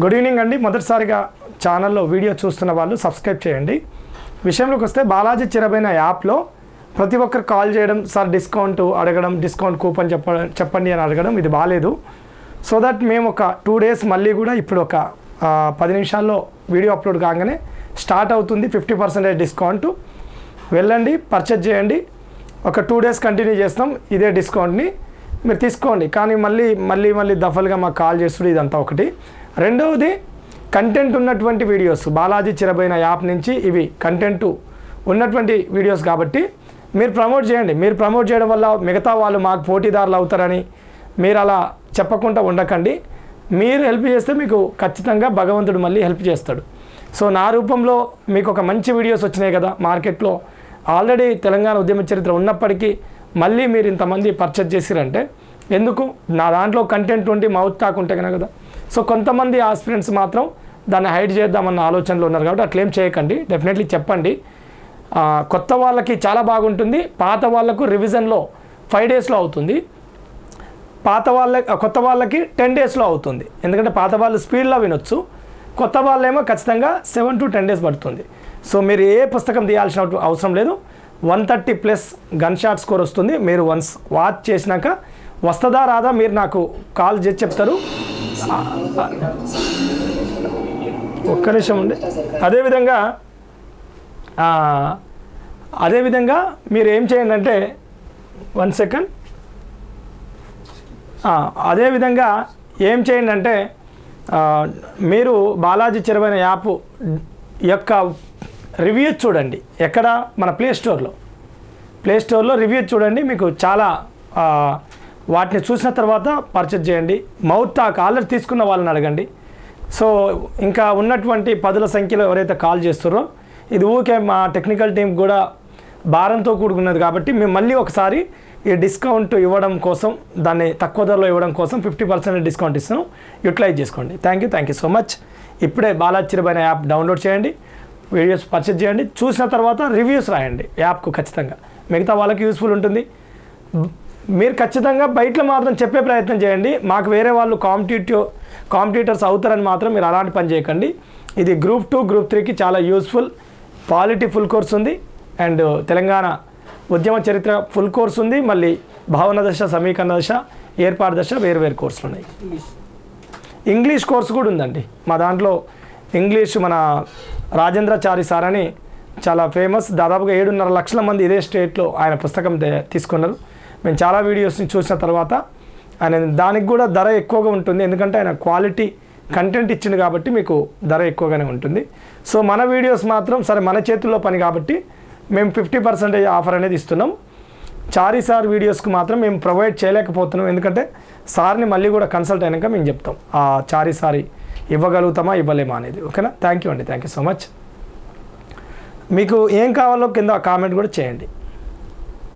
Good evening అండి. మొదటిసారిగా ఛానల్లో వీడియో చూస్తున్న వాళ్ళు సబ్స్క్రైబ్ చేయండి. విషయంలోకి వస్తే బాలాజీ చిరబైన యాప్లో ప్రతి ఒక్కరు కాల్ చేయడం సార్ డిస్కౌంట్ అడగడం డిస్కౌంట్ కూపన్ చెప్ప చెప్పండి అని అడగడం ఇది బాగాలేదు సో దట్ మేము ఒక టూ డేస్ మళ్ళీ కూడా ఇప్పుడు ఒక పది నిమిషాల్లో వీడియో అప్లోడ్ కాగానే స్టార్ట్ అవుతుంది ఫిఫ్టీ పర్సెంటేజ్ డిస్కౌంట్. వెళ్ళండి పర్చేజ్ చేయండి. ఒక టూ డేస్ కంటిన్యూ చేస్తాం ఇదే డిస్కౌంట్ని మీరు తీసుకోండి. కానీ మళ్ళీ మళ్ళీ మళ్ళీ దఫలుగా మాకు కాల్ చేస్తుంది ఇదంతా ఒకటి. రెండవది కంటెంట్ ఉన్నటువంటి వీడియోస్ బాలాజీ చిరబైన యాప్ నుంచి ఇవి కంటెంట్ ఉన్నటువంటి వీడియోస్ కాబట్టి మీరు ప్రమోట్ చేయండి. మీరు ప్రమోట్ చేయడం వల్ల మిగతా వాళ్ళు మాకు పోటీదారులు అవుతారని మీరు అలా చెప్పకుండా ఉండకండి. మీరు హెల్ప్ చేస్తే మీకు ఖచ్చితంగా భగవంతుడు మళ్ళీ హెల్ప్ చేస్తాడు. సో నా రూపంలో మీకు ఒక మంచి వీడియోస్ వచ్చినాయి కదా మార్కెట్లో. ఆల్రెడీ తెలంగాణ ఉద్యమ చరిత్ర ఉన్నప్పటికీ మళ్ళీ మీరు ఇంతమంది పర్చేజ్ చేసిరంటే ఎందుకు? నా దాంట్లో కంటెంట్ ఉండి మౌత్ టాక్ ఉంటే కనుక కదా. సో కొంతమంది ఆస్పిరెంట్స్ మాత్రం దాన్ని హైడ్ చేద్దామన్న ఆలోచనలో ఉన్నారు కాబట్టి అట్లేం చేయకండి. డెఫినెట్లీ చెప్పండి. కొత్త వాళ్ళకి చాలా బాగుంటుంది. పాత వాళ్ళకు రివిజన్లో ఫైవ్ డేస్లో అవుతుంది. పాత వాళ్ళ కొత్త వాళ్ళకి టెన్ డేస్లో అవుతుంది. ఎందుకంటే పాత వాళ్ళు స్పీడ్లో వినొచ్చు. కొత్త వాళ్ళేమో ఖచ్చితంగా సెవెన్ టు టెన్ డేస్ పడుతుంది. సో మీరు ఏ పుస్తకం తీయాల్సిన అవసరం లేదు. One thirty plus gun shot score వస్తుంది. మీరు వన్స్ వాచ్ చేసినాక వస్తుందా రాదా? మీరు నాకు కాల్ చేసి చెప్తారు. ఒక్క నిమిషం ఉంది అదేవిధంగా అదేవిధంగా మీరు ఏం చేయండి అంటే వన్ సెకండ్. అదేవిధంగా ఏం చేయండి అంటే మీరు బాలాజీ చెరువైన యాప్ యొక్క రివ్యూ చూడండి. ఎక్కడ? మన ప్లే స్టోర్లో. ప్లే స్టోర్లో రివ్యూ చూడండి. మీకు చాలా వాటిని చూసిన తర్వాత పర్చేజ్ చేయండి. మౌత్ టాక్ ఆల్రెడీ తీసుకున్న వాళ్ళని అడగండి. సో ఇంకా ఉన్నటువంటి పదుల సంఖ్యలో ఎవరైతే కాల్ చేస్తారో ఇది ఊకే మా టెక్నికల్ టీం కూడా భారంతో కూడుకున్నది కాబట్టి మేము మళ్ళీ ఒకసారి ఈ డిస్కౌంట్ ఇవ్వడం కోసం దాన్ని తక్కువ ధరలో ఇవ్వడం కోసం ఫిఫ్టీ పర్సెంట్ డిస్కౌంట్ ఇస్తాం యూటిలైజ్ చేసుకోండి. Thank you thank you so much. ఇప్పుడే బాలాచిరబైన యాప్ డౌన్లోడ్ చేయండి. వీడియోస్ పర్చేజ్ చేయండి. చూసిన తర్వాత రివ్యూస్ రాయండి యాప్కు ఖచ్చితంగా. మిగతా వాళ్ళకి యూస్ఫుల్ ఉంటుంది. మీరు ఖచ్చితంగా బయటలో మాత్రం చెప్పే ప్రయత్నం చేయండి. మాకు వేరే వాళ్ళు కాంపిటేటివ్ కాంపిటీటర్స్ అవుతారని మాత్రం మీరు అలాంటి పని చేయకండి. ఇది గ్రూప్ టూ గ్రూప్ త్రీకి చాలా యూస్ఫుల్ పాలిటీ ఫుల్ కోర్స్ ఉంది. అండ్ తెలంగాణ ఉద్యమ చరిత్ర ఫుల్ కోర్స్ ఉంది. మళ్ళీ భావన దశ సమీకరణ దశ ఏర్పాటు దశ వేరు వేరు కోర్సులు ఉన్నాయి. ఇంగ్లీష్ కోర్సు కూడా ఉందండి. మా దాంట్లో ఇంగ్లీష్ మన రాజేంద్రచారి సార్ అని చాలా ఫేమస్. దాదాపుగా ఏడున్నర లక్షల మంది ఇదే స్టేట్లో ఆయన పుస్తకం తీసుకున్నారు. మేము చాలా వీడియోస్ని చూసిన తర్వాత ఆయన దానికి కూడా ధర ఎక్కువగా ఉంటుంది. ఎందుకంటే ఆయన క్వాలిటీ కంటెంట్ ఇచ్చింది కాబట్టి మీకు ధర ఎక్కువగానే ఉంటుంది. సో మన వీడియోస్ మాత్రం సరే మన చేతుల్లో పని కాబట్టి మేము ఫిఫ్టీ పర్సెంటేజ్ ఆఫర్ అనేది ఇస్తున్నాం. చారీ సార్ వీడియోస్కి మాత్రం మేము ప్రొవైడ్ చేయలేకపోతున్నాం. ఎందుకంటే సార్ని మళ్ళీ కూడా కన్సల్ట్ అయినాక మేము చెప్తాం. ఆ చారీ సారీ ఇవ్వగలుగుతామా ఇవ్వలేమా అనేది. ఓకేనా? థ్యాంక్ యూ అండి. థ్యాంక్ యూ సో మచ్ మీకు ఏం కావాలో కింద కామెంట్ కూడా చేయండి.